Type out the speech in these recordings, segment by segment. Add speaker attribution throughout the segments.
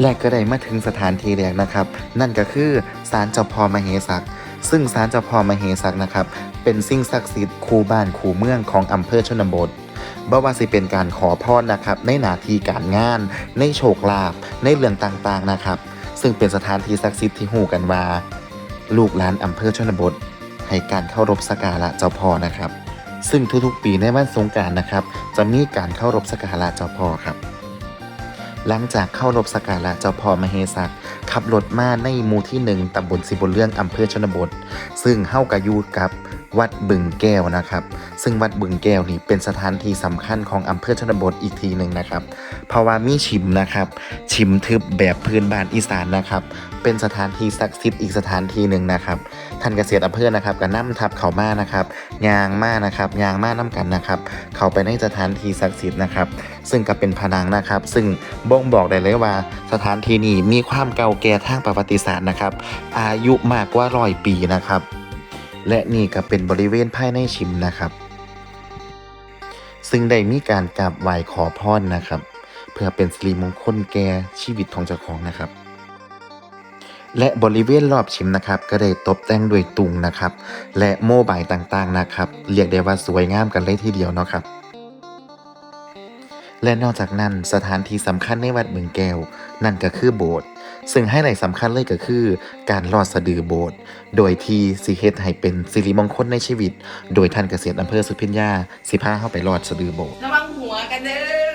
Speaker 1: และก็ได้มาถึงสถานที่แรกนะครับ นั่นก็คือศาลเจ้าพ่อมเหสักซึ่งศาลเจ้าพ่อมเหสักนะครับ เป็นสิ่งศักดิ์สิทธิ์คูบ้านคูเมืองของอำเภอชนบทบ่ว่าสิเป็นการขอพรนะครับ ในหน้าที่การงาน ในโชคลาภในเรื่องต่างๆนะครับ ซึ่งเป็นสถานที่ศักดิ์สิทธิ์ที่หูกันว่า ลูกหลานอำเภอชนบท ให้การเคารพสักการะเจ้าพ่อนะครับ ซึ่งทุกๆ ปีในวันสงกรารนะครับ จะมีการเข้ารบสักการะเจ้าพ่อครับ หลังจากเข้ารบสัการะเจ้าพ่อมเหสักขับรถมาในหมู่ที่หนึ่งตำบลสิบนเรื่องอำเภอชนบท ซึ่งเฮ้ากายูกับ วัดบึงแก้วนะครับ ซึ่งวัดบึงแก้วนี่เป็นสถานที่สำคัญของอำเภอชนบทอีกทีหนึ่งนะครับ เพราะว่ามีชิมนะครับ ชิมทึบแบบพื้นบ้านอีสานนะครับ เป็นสถานที่ศักดิ์สิทธิ์อีกสถานที่หนึ่งนะครับท่านเกษตรอำเภอนะครับก็นำทับเขามานะครับยางมานะครับยางมาน้กันนะครับ เขาไปในสถานที่ศักดิ์สิทธิ์นะครับ ซึ่งก็เป็นผนังนะครับ ซึ่งบ่งบอกได้เลยว่าสถานที่นี้มีความเก่าแก่ทางประวัติศาสตร์นะครับ อายุมากกว่าร้อยปีนะครับ และนี่ก็เป็นบริเวณภายในชิมนะครับ ซึ่งได้มีการกราบไหว้ขอพรนะครับ เพื่อเป็นสิริมงคลแก่ชีวิตของเจ้าของนะครับ และบริเวณรอบชิมนะครับ ก็ได้ตกแต่งด้วยตุงนะครับ และโมบายต่างๆนะครับ เรียกได้ว่าสวยงามกันเลยทีเดียวเนาะครับ และนอกจากนั้นสถานที่สำคัญในวัดบึงแก้ว นั่นก็คือโบสถ์ซึ่งให้ไหลท์สำคัญเลยก็คือ การลอดสะดือโบสถ์โดยที่สิเฮ็ดให้เป็นสิริมงคลในชีวิต โดยท่านเกษตรอำเภอสุพิญญาสิพาเข้าไปลอดสะดือโบสถ์
Speaker 2: ระวังหัวกันเด้อ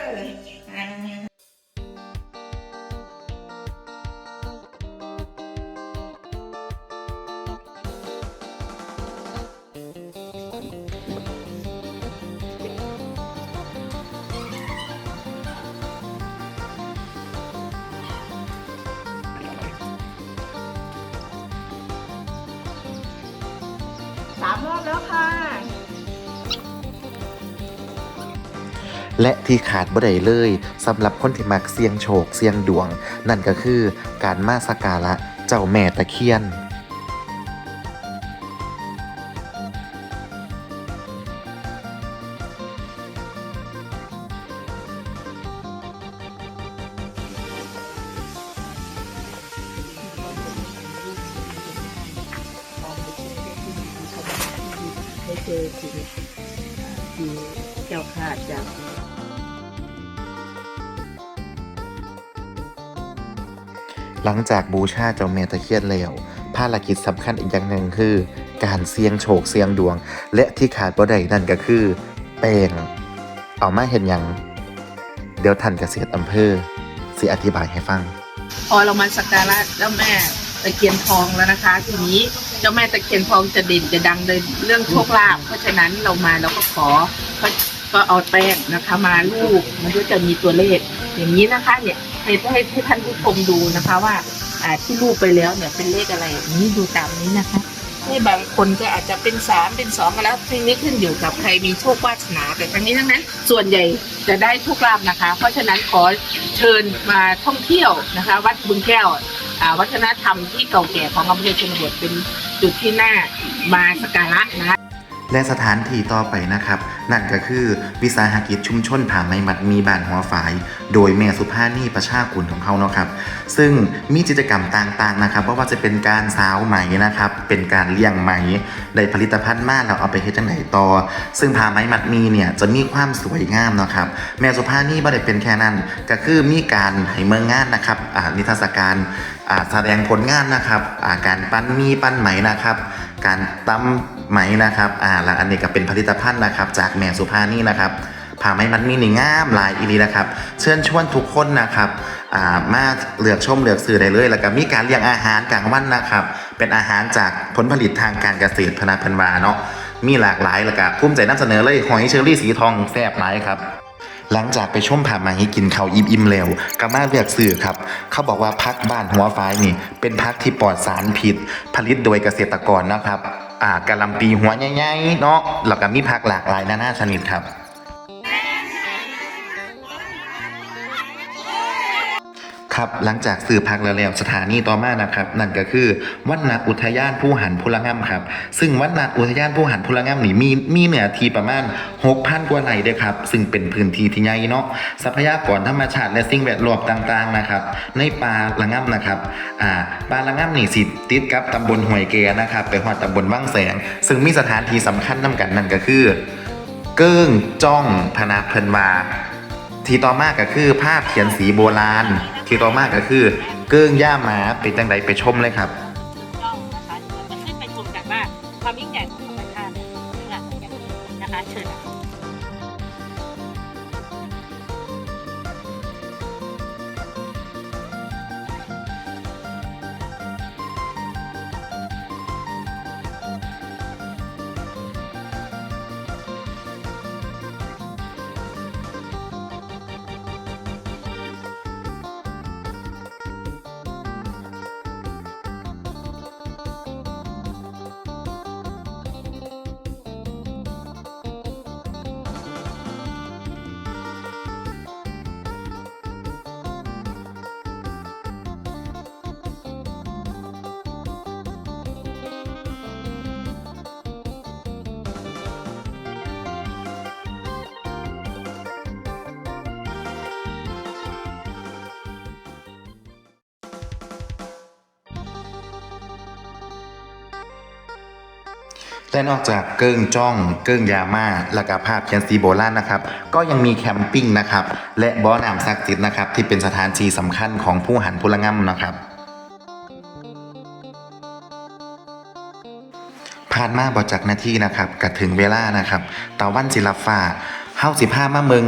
Speaker 2: ามรอบแล้วค่ะ
Speaker 1: และที่ขาดบ่ได้เลยสำหรับคนที่มักเสี่ยงโชคเสี่ยงดวง นั่นก็คือการมาสักการะเจ้าแม่ตะเคียน
Speaker 2: อสิ่งที่เจ้าขาดจาก
Speaker 1: หลังจากบูชาเจ้าแม่ตะเคียนแล้วภารกิจสำคัญอีกอย่างหนึ่งคือ การเสี่ยงโชคเสี่ยงดวง และที่ขาดบ่ได้นั่นก็คือ แป้งเอามาเห็นยัง เดี๋ยวท่านเกษตรอำเภอสิอธิบายให้ฟัง
Speaker 2: พอเรามาสักการะเจ้าแม่ตะเคียนทองแล้วนะคะ ทีนี้ เจ้าแม่ตะเคียนทองจะเด่นจะดังในเรื่องโชคลาภเพราะฉะนั้นเรามาเราก็ขอก็ก็เอาแป้งนะคะ มาลูบมันก็จะมีตัวเลข อย่างนี้นะคะ เนี่ยให้ให้ให้ท่านผู้ชมดูนะคะว่า อ่าที่ลูบไปแล้วเนี่ยเป็นเลขอะไรนี่ดูตามนี้นะคะนี่บางคนก็อาจจะเป็นสามเป็นสองก็แล้วทีนี้ขึ้นอยู่กับใครมีโชควาสนาแต่ทั้งนี้ทั้งนั้น ส่วนใหญ่จะได้โชคลาภนะคะ เพราะฉะนั้นขอเชิญมาท่องเที่ยวนะคะ วัดบึงแก้ว วัฒนธรรมที่เก่าแก่ของอำเภอชนบทเป็นจุดที่น่ามาสักการะนะคะ
Speaker 1: และสถานที่ต่อไปนะครับ นั่นก็คือวิสาหกิจชุมชนผาไม้มัดมีบ้านหัวฝาย โดยแม่สุภานีประชาคุณของเขาเนาะครับ ซึ่งมีกิจกรรมต่างๆนะครับเพราะว่าจะเป็นการสาวไหมนะครับ เป็นการเลี้ยงไหมได้ผลิตภัณฑ์มาแล้วเอาไปเฮ็ดจังไหนต่อ ซึ่งผาไม้มัดมีเนี่ยจะมีความสวยงามเนาะครับแม่สุภานีบ่ได้เป็นแค่นั้น ก็คือมีการให้เมืองงานนะครับนิทรรศการแสดงผลงานนะครับการปั้นมีปั้นไหมนะครับ การตำ ไหมนะครับอ่าและอันนี้ก็เป็นผลิตภัณฑ์นะครับ จากแม่สุภานี่นะครับผ้าไหมมันมีนี่งามลายอีนีนะครับ เชิญชวนทุกคนนะครับอ่ามาเลือกชมเลือกซื้อได้เลย แล้วก็มีการเลี้ยงอาหารกลางวันนะครับ เป็นอาหารจากผลผลิตทางการเกษตรพนาพันวาเนาะมีหลากหลายแล้วก็ภูมิใจนำเสนอเลยหอยเชอรี่สีทองแซ่บหลายครับหลังจากไปชมผ่ามาให้กินเขาวอิ่มอิ่มๆแล้วก็มาเลือกซื้อครับ เขาบอกว่าพักบ้านหัวฟ้ายนี่ เป็นพักที่ปลอดสารพิษ ผลิตโดยเกษตรกรนะครับ อ่ากะหลำปีหัวใหญ่ๆเนาะแล้วก็มีผักหลากหลายนานาชนิดครับ ครับหลังจากซื้อพักแล้วแล้วสถานีต่อมานะครับ นั่นก็คือวัดนาอุทยานผู้หันพลงามครับ ซึ่งวัดนาอุทยานผู้หันพลงามนี่มีมีเนื้อที่ประมาณ6,000กว่าไร่เด้อครับ ซึ่งเป็นพื้นที่ที่ใหญ่เนาะทรัพยากรธรรมชาติและสิ่งแวดล้อมต่างๆนะครับในป่าละงามนะครับอ่าป่าละงามนี่สิติดกับตำบลห้วยแกนะครับไปฮอดตำบลว่างแสง ซึ่งมีสถานที่สำคัญนํกันนั่นก็คือ เกิ้งจ้องพนาเพลินวาที่ต่อมาก็คือภาพเขียนสีโบราณ ที่ต่อมากก็คือ เกิ้งย่าหมาเป็นจังไดไปชมเลยครับ และนอกจากเกิ้งจ้อง เกิ้งยาม่าและกาภาพเพียนซีโบราณนะครับ ก็ยังมีแคมปิ้งนะครับ และบ่อน้ำศักดิ์สิทธิ์นะครับ ที่เป็นสถานที่สำคัญของผู้หันพลงำนะครับ ผ่านมาบอจากหนาทีนะครับก็ถึงเวลานะครับตะวันศิลปฟ้า เฮาสิบห้ามาเมือง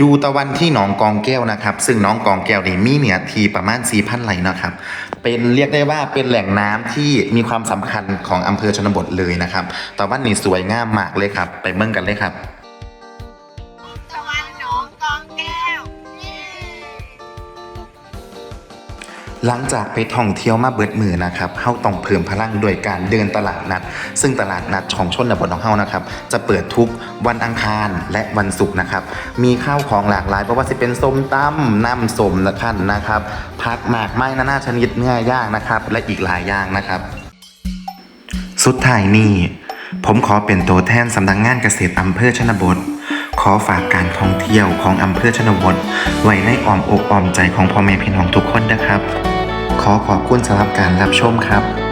Speaker 1: ดูตะวันที่หนองกองแก้วนะครับ ซึ่งหนองกองแก้วนี่มีเนี่ยทีประมาณสี่พันไร่นะครับ เป็นเรียกได้ว่าเป็นแหล่งน้ำที่มีความสำคัญของอำเภอชนบทเลยนะครับตะวันนี่สวยงามมากเลยครับ ไปเมืองกันเลยครับ หลังจากไปท่องเที่ยวมาเบิดมือนะครับเฮาต้องเพิ่มพลังโดยการเดินตลาดนัด ซึ่งตลาดนัดของชนบทของเฮานะครับ จะเปิดทุกวันอังคารและวันศุกร์นะครับ มีข้าวของหลากหลายเพราะว่าสิเป็นส้มตำน้ำส้มนะท่านนะครับผักหมากไม้นานาชนิดเนื้อย่างนะครับ และอีกหลายอย่างนะครับ สุดท้ายนี้ผมขอเป็นตัวแทนสำนักงงานเกษตรอำเภอชนบทขอฝากการท่องเที่ยวของอำเภอชนบทไว้ในอ้อมอกอ้อมใจของพ่อแม่พี่น้องทุกคนนะครับ ขอขอบคุณสำหรับการรับชมครับ